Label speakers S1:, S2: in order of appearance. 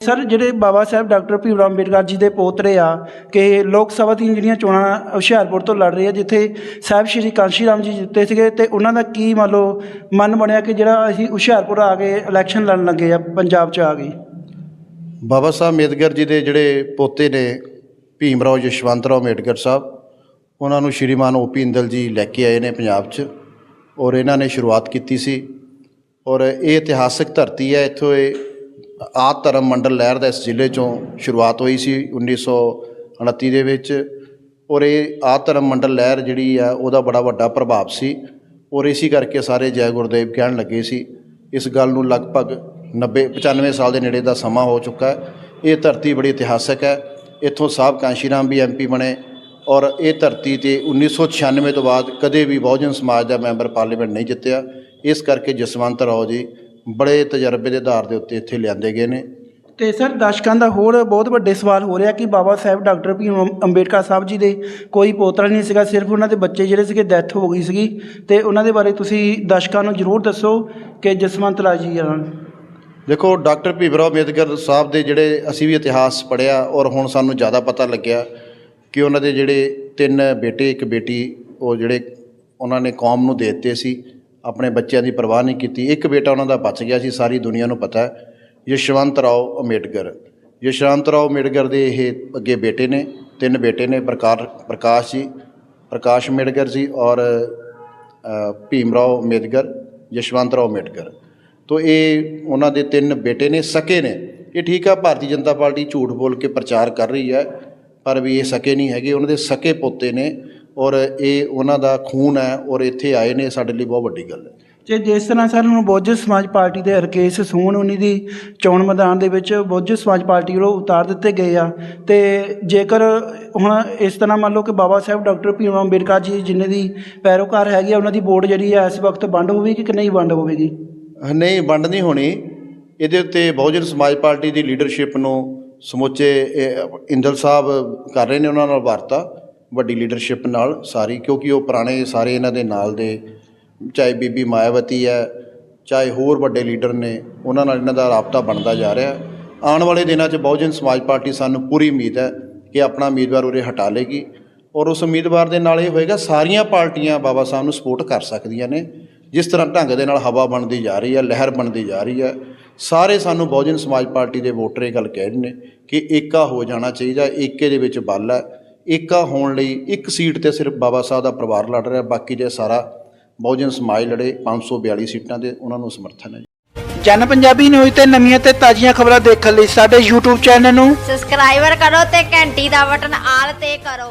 S1: Sir, ਜਿਹੜੇ ਬਾਬਾ ਸਾਹਿਬ doctor Bhim Rao Ambedkar ji ਦੇ ਪੋਤਰੇ ਆ, ਕਿ ਲੋਕ ਸਭਾ ਦੀਆਂ ਜਿਹੜੀਆਂ ਚੋਣਾਂ ਹੁਸ਼ਿਆਰਪੁਰ ਤੋਂ ਲੜ ਰਹੇ ਆ, ਜਿੱਥੇ ਸਾਹਿਬ ਸ਼੍ਰੀ ਕਾਂਸ਼ੀ ਰਾਮ ਜੀ ਜਿੱਤੇ ਸੀਗੇ, ਤੇ ਉਹਨਾਂ ਦਾ ਕੀ ਮੰਨ ਲਓ ਮਨ ਬਣਿਆ ਕਿ ਜਿਹੜਾ ਅਸੀਂ ਹੁਸ਼ਿਆਰਪੁਰ ਆ ਕੇ ਇਲੈਕਸ਼ਨ ਲੜਨ ਲੱਗੇ ਆ, ਪੰਜਾਬ 'ਚ ਆ ਗਏ?
S2: ਬਾਬਾ ਸਾਹਿਬ ਅੰਬੇਦਕਰ ਜੀ ਦੇ ਜਿਹੜੇ ਪੋਤੇ ਨੇ, ਭੀਮ ਰਾਓ, ਯਸ਼ਵੰਤ ਰਾਓ ਅੰਬੇਡਕਰ ਸਾਹਿਬ, ਉਹਨਾਂ ਨੂੰ ਸ਼੍ਰੀਮਾਨ ਓਪੀ ਇੰਦਲ ਜੀ ਲੈ ਕੇ ਆਏ ਨੇ ਪੰਜਾਬ 'ਚ, ਔਰ ਇਹਨਾਂ ਨੇ ਸ਼ੁਰੂਆਤ ਕੀਤੀ ਸੀ, ਔਰ ਇਹ ਇਤਿਹਾਸਕ ਧਰਤੀ ਹੈ, ਇੱਥੋਂ ਇਹ ਆਦ ਧਰਮ ਮੰਡਲ ਲਹਿਰ ਦਾ ਇਸ ਜ਼ਿਲ੍ਹੇ 'ਚੋਂ ਸ਼ੁਰੂਆਤ ਹੋਈ ਸੀ 1929 ਦੇ ਵਿੱਚ ਔਰ ਇਹ ਆਦ ਧਰਮ ਮੰਡਲ ਲਹਿਰ ਜਿਹੜੀ ਆ ਉਹਦਾ ਬੜਾ ਵੱਡਾ ਪ੍ਰਭਾਵ ਸੀ ਔਰ ਇਸੇ ਕਰਕੇ ਸਾਰੇ ਜੈ ਗੁਰਦੇਵ ਕਹਿਣ ਲੱਗੇ ਸੀ, ਇਸ ਗੱਲ ਨੂੰ ਲਗਭਗ 90 95 ਸਾਲ ਦੇ ਨੇੜੇ ਦਾ ਸਮਾਂ ਹੋ ਚੁੱਕਾ ਹੈ। ਇਹ ਧਰਤੀ ਬੜੀ ਇਤਿਹਾਸਕ ਹੈ। ਇੱਥੋਂ ਸਾਹਿਬ ਕਾਂਸ਼ੀਰਾਮ ਵੀ ਐਮਪੀ ਬਣੇ ਔਰ ਇਹ ਧਰਤੀ ਤੇ 1996 ਤੋਂ ਬਾਅਦ ਕਦੇ ਵੀ ਬਹੁਜਨ ਸਮਾਜ ਦਾ ਮੈਂਬਰ ਪਾਰਲੀਮੈਂਟ ਨਹੀਂ ਜਿੱਤਿਆ। ਇਸ ਕਰਕੇ ਜਸਵੰਤ ਰਾਓ ਜੀ ਬੜੇ ਤਜਰਬੇ ਦੇ ਆਧਾਰ ਦੇ ਉੱਤੇ ਇੱਥੇ ਲਿਆਂਦੇ ਗਏ ਨੇ।
S1: ਤੇ ਸਰ ਦਰਸ਼ਕਾਂ ਦਾ ਹੋਰ ਬਹੁਤ ਵੱਡੇ ਸਵਾਲ ਹੋ ਰਿਹਾ ਕਿ ਬਾਬਾ ਸਾਹਿਬ ਡਾਕਟਰ ਭੀਮ ਅੰਬੇਡਕਰ ਸਾਹਿਬ ਜੀ ਦੇ ਕੋਈ ਪੋਤਰਾ ਨਹੀਂ ਸੀਗਾ ਸਿਰਫ ਉਹਨਾਂ ਦੇ ਬੱਚੇ ਜਿਹੜੇ ਸੀਗੇ ਡੈਥ ਹੋ ਗਈ ਸੀਗੀ। ਤੇ ਉਹਨਾਂ ਦੇ ਬਾਰੇ ਤੁਸੀਂ ਦਰਸ਼ਕਾਂ ਨੂੰ ਜ਼ਰੂਰ ਦੱਸੋ ਕਿ ਜਸਵੰਤ ਰਾਜ ਜੀ ਆ
S2: ਦੇਖੋ ਡਾਕਟਰ ਭੀਮਰਾਓ ਅੰਬੇਦਕਰ ਸਾਹਿਬ ਦੇ ਜਿਹੜੇ ਅਸੀਂ ਵੀ ਇਤਿਹਾਸ ਪੜ੍ਹਿਆ ਔਰ ਹੁਣ ਸਾਨੂੰ ਜ਼ਿਆਦਾ ਪਤਾ ਲੱਗਿਆ ਕਿ ਉਹਨਾਂ ਦੇ ਜਿਹੜੇ ਤਿੰਨ ਬੇਟੇ ਇੱਕ ਬੇਟੀ ਉਹ ਜਿਹੜੇ ਉਹਨਾਂ ਨੇ ਕੌਮ ਨੂੰ ਦੇ ਦਿੱਤੇ ਸੀ। ਆਪਣੇ ਬੱਚਿਆਂ ਦੀ ਪਰਵਾਹ ਨਹੀਂ ਕੀਤੀ। ਇੱਕ ਬੇਟਾ ਉਹਨਾਂ ਦਾ ਬਚ ਗਿਆ ਸੀ, ਸਾਰੀ ਦੁਨੀਆ ਨੂੰ ਪਤਾ ਹੈ। ਯਸ਼ਵੰਤ ਰਾਓ ਅੰਬੇਡਕਰ। ਯਸ਼ਵੰਤ ਰਾਓ ਅੰਬੇਡਕਰ ਦੇ ਇਹ ਅੱਗੇ ਬੇਟੇ ਨੇ, ਤਿੰਨ ਬੇਟੇ ਨੇ, ਪ੍ਰਕਾਰ, ਪ੍ਰਕਾਸ਼ ਜੀ, ਪ੍ਰਕਾਸ਼ ਅੰਬੇਡਕਰ ਜੀ ਔਰ ਭੀਮ ਰਾਓ ਅੰਬੇਦਕਰ ਯਸ਼ਵੰਤ ਰਾਓ ਅੰਬੇਡਕਰ। ਤੋਂ ਇਹ ਉਹਨਾਂ ਦੇ ਤਿੰਨ ਬੇਟੇ ਨੇ, ਸਕੇ ਨੇ। ਇਹ ਠੀਕ ਆ, ਭਾਰਤੀ ਜਨਤਾ ਪਾਰਟੀ ਝੂਠ ਬੋਲ ਕੇ ਪ੍ਰਚਾਰ ਕਰ ਰਹੀ ਹੈ, ਪਰ ਵੀ ਇਹ ਸਕੇ ਨਹੀਂ ਹੈਗੇ। ਉਹਨਾਂ ਦੇ ਸਕੇ ਪੋਤੇ ਨੇ ਔਰ ਇਹ ਉਹਨਾਂ ਦਾ ਖੂਨ ਹੈ ਔਰ ਇੱਥੇ ਆਏ ਨੇ ਸਾਡੇ ਲਈ ਬਹੁਤ ਵੱਡੀ ਗੱਲ ਹੈ।
S1: ਜੇ ਜਿਸ ਤਰ੍ਹਾਂ ਸਰ ਹੁਣ ਬਹੁਜਨ ਸਮਾਜ ਪਾਰਟੀ ਦੇ ਰਕੇਸ਼ ਸੂਣ ਉਨੀ ਦੀ ਚੋਣ ਮੈਦਾਨ ਦੇ ਵਿੱਚ ਬਹੁਜਨ ਸਮਾਜ ਪਾਰਟੀ ਵੱਲੋਂ ਉਤਾਰ ਦਿੱਤੇ ਗਏ ਆ ਤੇ ਜੇਕਰ ਹੁਣ ਇਸ ਤਰ੍ਹਾਂ ਮੰਨ ਲਓ ਕਿ ਬਾਬਾ ਸਾਹਿਬ ਡਾਕਟਰ ਭੀਮ ਅੰਬੇਡਕਰ ਜੀ ਜਿਨ੍ਹਾਂ ਦੀ ਪੈਰੋਕਾਰ ਹੈਗੀ ਆ ਉਹਨਾਂ ਦੀ ਵੋਟ ਜਿਹੜੀ ਹੈ ਇਸ ਵਕਤ ਬੰਦ ਹੋਵੇਗੀ ਕਿ ਨਹੀਂ ਬੰਦ ਹੋਵੇਗੀ?
S2: ਨਹੀਂ ਵੰਡ ਨਹੀਂ ਹੋਣੀ। ਇਹਦੇ ਉੱਤੇ ਬਹੁਜਨ ਸਮਾਜ ਪਾਰਟੀ ਦੀ ਲੀਡਰਸ਼ਿਪ ਨੂੰ ਸਮੁੱਚੇ ਇੰਦਲ ਸਾਹਿਬ ਕਰ ਰਹੇ ਨੇ ਉਹਨਾਂ ਨਾਲ ਵਾਰਤਾ। ਵੱਡੀ ਲੀਡਰਸ਼ਿਪ ਨਾਲ ਸਾਰੀ, ਕਿਉਂਕਿ ਉਹ ਪੁਰਾਣੇ ਸਾਰੇ ਇਹਨਾਂ ਦੇ ਨਾਲ ਦੇ, ਚਾਹੇ ਬੀਬੀ ਮਾਇਆਵਤੀ ਹੈ, ਚਾਹੇ ਹੋਰ ਵੱਡੇ ਲੀਡਰ ਨੇ, ਉਹਨਾਂ ਨਾਲ ਇਹਨਾਂ ਦਾ ਰਾਬਤਾ ਬਣਦਾ ਜਾ ਰਿਹਾ। ਆਉਣ ਵਾਲੇ ਦਿਨਾਂ 'ਚ ਬਹੁਜਨ ਸਮਾਜ ਪਾਰਟੀ ਸਾਨੂੰ ਪੂਰੀ ਉਮੀਦ ਹੈ ਕਿ ਆਪਣਾ ਉਮੀਦਵਾਰ ਉਰੇ ਹਟਾ ਲੇਗੀ ਔਰ ਉਸ ਉਮੀਦਵਾਰ ਦੇ ਨਾਲ ਇਹ ਹੋਏਗਾ ਸਾਰੀਆਂ ਪਾਰਟੀਆਂ ਬਾਬਾ ਸਾਹਿਬ ਨੂੰ ਸਪੋਰਟ ਕਰ ਸਕਦੀਆਂ ਨੇ। ਜਿਸ ਤਰ੍ਹਾਂ ਢੰਗ ਦੇ ਨਾਲ ਹਵਾ ਬਣਦੀ ਜਾ ਰਹੀ ਹੈ, ਲਹਿਰ ਬਣਦੀ ਜਾ ਰਹੀ ਹੈ, ਸਾਰੇ ਸਾਨੂੰ ਬਹੁਜਨ ਸਮਾਜ ਪਾਰਟੀ ਦੇ ਵੋਟਰ ਇਹ ਗੱਲ ਕਹਿ ਰਹੇ ਨੇ ਕਿ ਏਕਾ ਹੋ ਜਾਣਾ ਚਾਹੀਦਾ, ਏਕੇ ਦੇ ਵਿੱਚ ਬਲ ਹੈ। ਏਕਾ ਹੋਣ ਲਈ ਇੱਕ ਸੀਟ ਤੇ ਸਿਰਫ ਬਾਬਾ ਸਾਹਿਬ ਦਾ ਪਰਿਵਾਰ ਲੜ ਰਿਹਾ ਬਾਕੀ ਜੇ ਸਾਰਾ ਬਹੁਜਨ ਸਮਾਜ ਲੜੇ 542 ਸੀਟਾਂ ਦੇ ਉਹਨਾਂ ਨੂੰ ਸਮਰਥਨ ਹੈ।
S1: ਜਨ ਪੰਜਾਬੀ ਨਿਊਜ਼ ਤੇ ਨਵੀਆਂ ਤੇ ਤਾਜ਼ੀਆਂ ਖਬਰਾਂ ਦੇਖਣ ਲਈ ਸਾਡੇ YouTube ਚੈਨਲ ਨੂੰ
S3: ਸਬਸਕ੍ਰਾਈਬਰ ਕਰੋ ਤੇ ਘੰਟੀ ਦਾ ਬਟਨ ਆਲ ਤੇ ਕਰੋ।